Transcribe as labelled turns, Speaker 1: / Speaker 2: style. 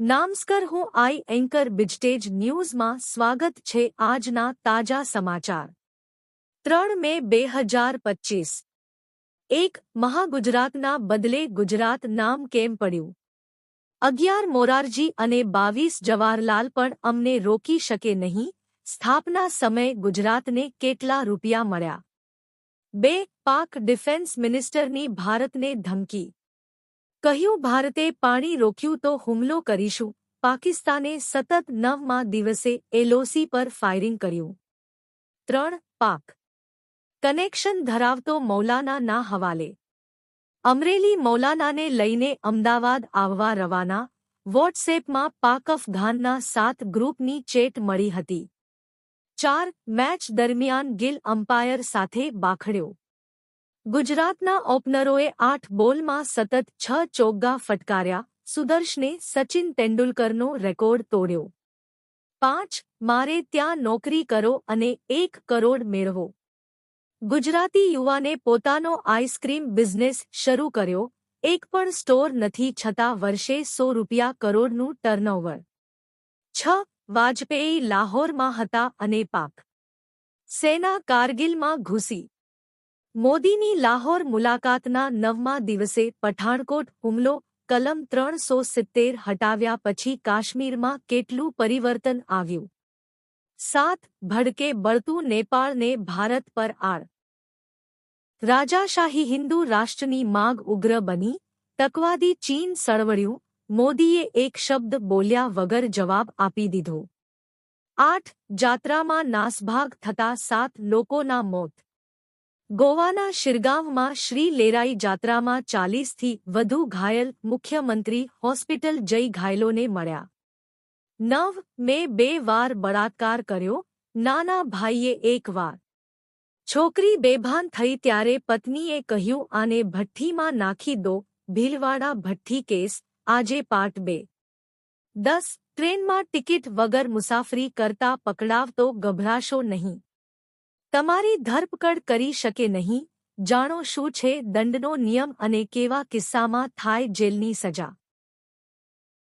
Speaker 1: નામસ્કર હું આઈ એન્કર બિજટેજ ન્યૂઝમાં સ્વાગત છે આજના તાજા સમાચાર ત્રણ મે બે હજાર પચીસ એક મહાગુજરાતના બદલે ગુજરાત નામ કેમ પડ્યું અગિયાર મોરારજી અને બાવીસ જવાહરલાલ પણ અમને રોકી શકે નહીં સ્થાપના સમયે ગુજરાતને કેટલા રૂપિયા મળ્યા બે પાક ડિફેન્સ મિનિસ્ટરની ભારતને ધમકી કહ્યું, ભારતે પાણી રોક્યું તો હુમલો કરીશું. પાકિસ્તાને સતત નવમા દિવસે એલઓસી પર ફાયરિંગ કર્યું. ત્રણ, પાક. કનેક્શન ધરાવતો મૌલાના ના હવાલે. અમરેલી મૌલાનાને લઈને અમદાવાદ આવવા રવાના, વોટ્સએપમાં પાક અફઘાનના સાત ગ્રુપની ચેટ મળી હતી. ચાર, મેચ દરમિયાન ગિલ અમ્પાયર સાથે બાખડ્યો. ગુજરાતના ઓપનરોએ આઠ બોલમાં સતત છ ચોગ્ગા ફટકાર્યા, સુદર્શને સચિન તેંડુલકરનો રેકોર્ડ તોડ્યો. પાંચ, મારે ત્યાં નોકરી કરો અને એક કરોડ મેળવો. ગુજરાતી યુવાને પોતાનો આઈસ્ક્રીમ બિઝનેસ શરૂ કર્યો, એક પણ સ્ટોર નથી છતાં વર્ષે સો રૂપિયા કરોડનું ટર્નઓવર. છ, વાજપેયી લાહોરમાં હતા અને પાક. સેના કારગિલમાં ઘૂસી. મોદીની લાહોર મુલાકાતના નવમા દિવસે પઠાણકોટ હુમલો, કલમ ત્રણસો સિત્તેર હટાવ્યા પછી કાશ્મીરમાં કેટલું પરિવર્તન આવ્યું? સાત, ભડકે બળતું નેપાળને ભારત પર આળ. રાજાશાહી હિન્દુ રાષ્ટ્રની માગ ઉગ્ર બની, તકવાદી ચીન સળવળ્યું, મોદીએ એક શબ્દ બોલ્યા વગર જવાબ આપી દીધો. આઠ, જાત્રામાં નાસભાગ થતા સાત લોકોના મોત. ગોવાના શિરગાંવમાં શ્રી લેરાઈ જાત્રામાં ચાલીસથી વધુ ઘાયલ મુખ્યમંત્રી હોસ્પિટલ જઈ ઘાયલોને મળ્યા. નવ મે બે વાર બળાત્કાર કર્યો, નાના ભાઈએ એક વાર. છોકરી બેભાન થઈ ત્યારે પત્નીએ કહ્યું, આને ભઠ્ઠીમાં નાખી દો, ભીલવાડા ભઠ્ઠી કેસ, આજે પાર્ટ બે. દસ, ટ્રેનમાં ટિકિટ વગર મુસાફરી કરતા પકડાવતો ગભરાશો નહીં. તમારી ધરપકડ કરી શકે નહીં. જાણો શું છે દંડનો નિયમ અને કેવા કિસ્સામાં થાય જેલની સજા.